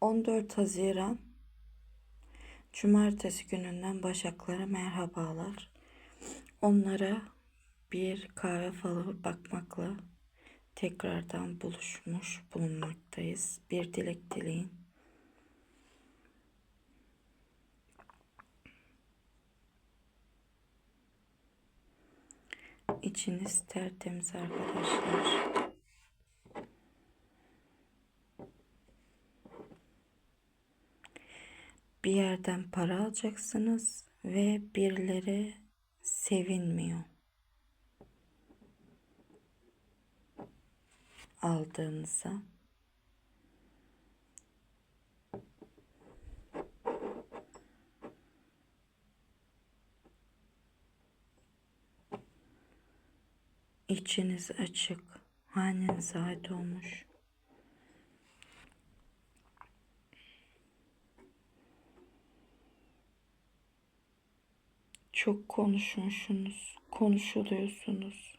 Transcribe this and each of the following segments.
14 Haziran Cumartesi gününden Başaklara merhabalar. Onlara bir kahve falı bakmakla tekrardan buluşmuş bulunmaktayız. Bir dilek dileyin. İçiniz tertemiz arkadaşlar. Bir yerden para alacaksınız ve birileri sevinmiyor. aldığınıza. İçiniz açık, hanenize ait olmuş. Çok konuşmuşsunuz, konuşuluyorsunuz.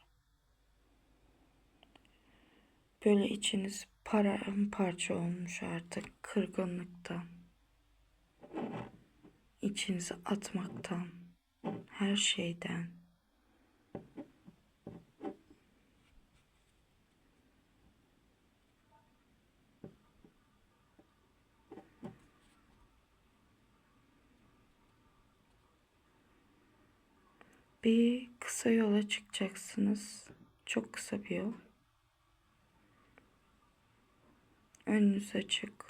Böyle içiniz paramparça olmuş artık kırgınlıktan. İçinizi atmaktan, her şeyden. Bir kısa yola çıkacaksınız. Çok kısa bir yol. Önünüz açık.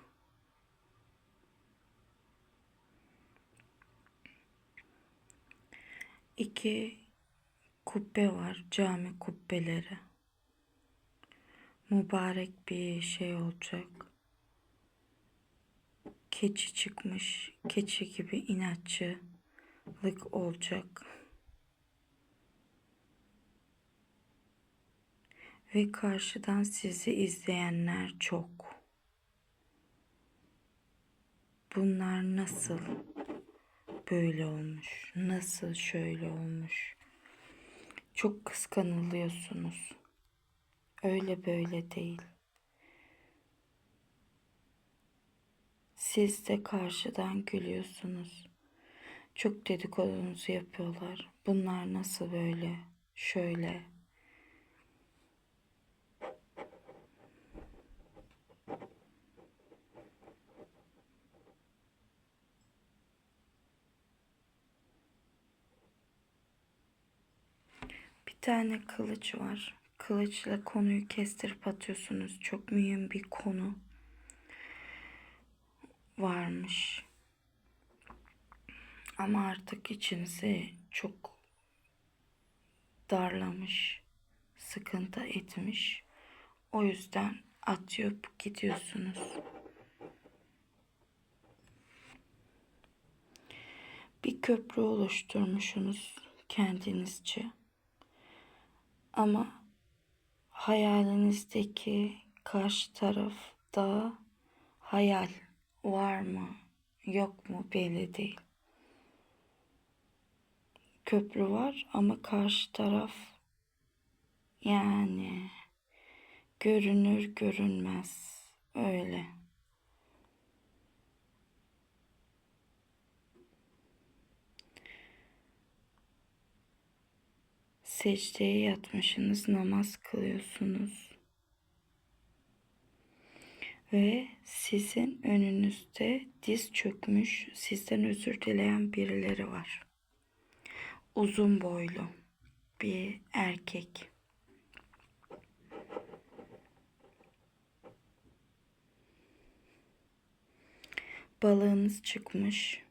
İki kubbe var. Cami kubbeleri. Mübarek bir şey olacak. Keçi çıkmış. Keçi gibi inatçılık olacak. Ve karşıdan sizi izleyenler çok. Bunlar nasıl böyle olmuş? Nasıl şöyle olmuş? Çok kıskanılıyorsunuz. Öyle böyle değil. Siz de karşıdan gülüyorsunuz. Çok dedikodunuzu yapıyorlar. Bunlar nasıl böyle? Şöyle. Bir tane kılıç var. Kılıçla konuyu kestirip atıyorsunuz. Çok mühim bir konu varmış. Ama artık içinizi çok darlamış, sıkıntı etmiş. O yüzden atıp gidiyorsunuz. Bir köprü oluşturmuşsunuz kendinizce. Ama hayalinizdeki karşı tarafta hayal var mı yok mu belli değil. Köprü var ama karşı taraf yani görünür görünmez öyle. Secdeye yatmışsınız, namaz kılıyorsunuz. Ve sizin önünüzde diz çökmüş, sizden özür dileyen birileri var. Uzun boylu bir erkek. Balığınız çıkmış.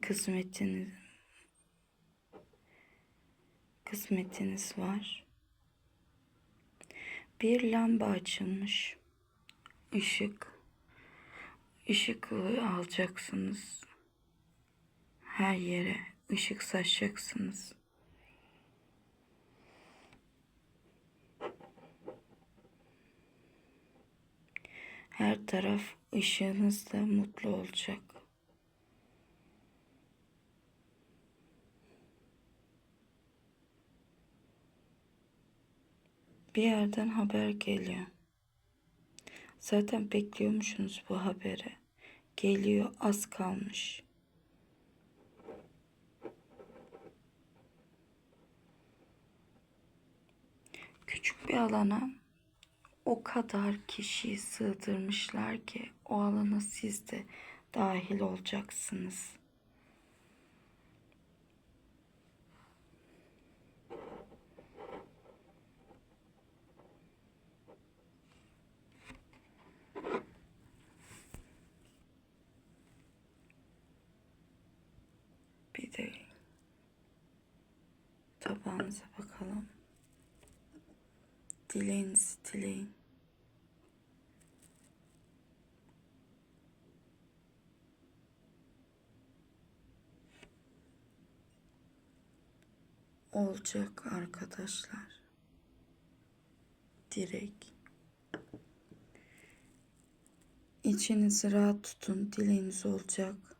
Kısmetiniz kısmetiniz var. Bir lamba açılmış. Işık. Işık alacaksınız. Her yere ışık saçacaksınız. Her taraf ışığınızla mutlu olacak. Bir yerden haber geliyor. Zaten bekliyormuşsunuz bu haberi. Geliyor az kalmış. Küçük bir alana o kadar kişiyi sığdırmışlar ki o alana siz de dahil olacaksınız. Bir de tabağınıza bakalım. Dileğinizi dileyin. Olacak arkadaşlar. Direkt. İçinizi rahat tutun. Dileğiniz olacak.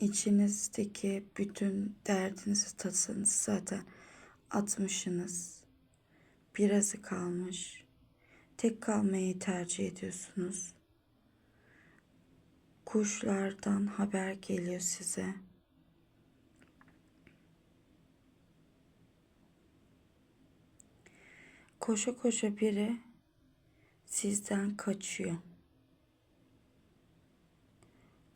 İçinizdeki bütün derdinizi tasanızı zaten atmışsınız. Birazı kalmış. Tek kalmayı tercih ediyorsunuz. Kuşlardan haber geliyor size. Koşa koşa biri sizden kaçıyor.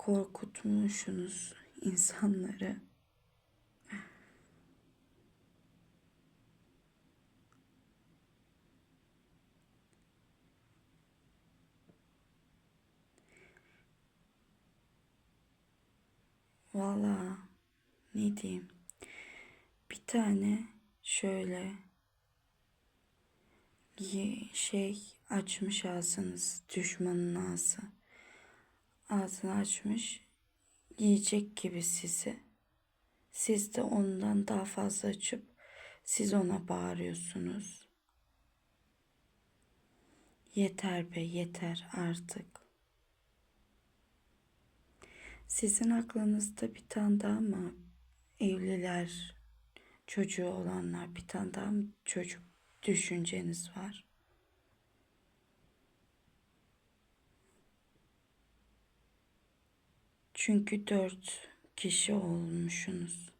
Korkutmuşsunuz insanları. Valla ne diyeyim. Bir tane şöyle şey açmış ağzınız düşmanın ağzı. Ağzını açmış yiyecek gibi sizi. Siz de ondan daha fazla açıp siz ona bağırıyorsunuz. Yeter be yeter artık. Sizin aklınızda bir tane daha mı evliler, çocuğu olanlar bir tane daha mı çocuk düşünceniz var? Çünkü dört kişi olmuşsunuz.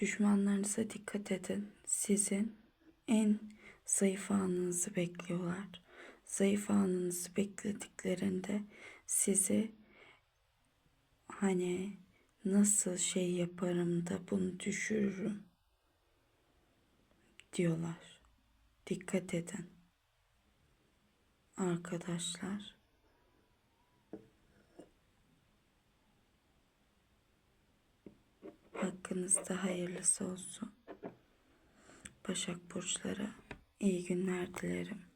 Düşmanlarınıza dikkat edin. Sizin en zayıf anınızı bekliyorlar. Zayıf anınızı beklediklerinde sizi hani nasıl şey yaparım da bunu düşürürüm diyorlar. Dikkat edin. Arkadaşlar. Hakkınızda hayırlısı olsun. Başak Burçları iyi günler dilerim.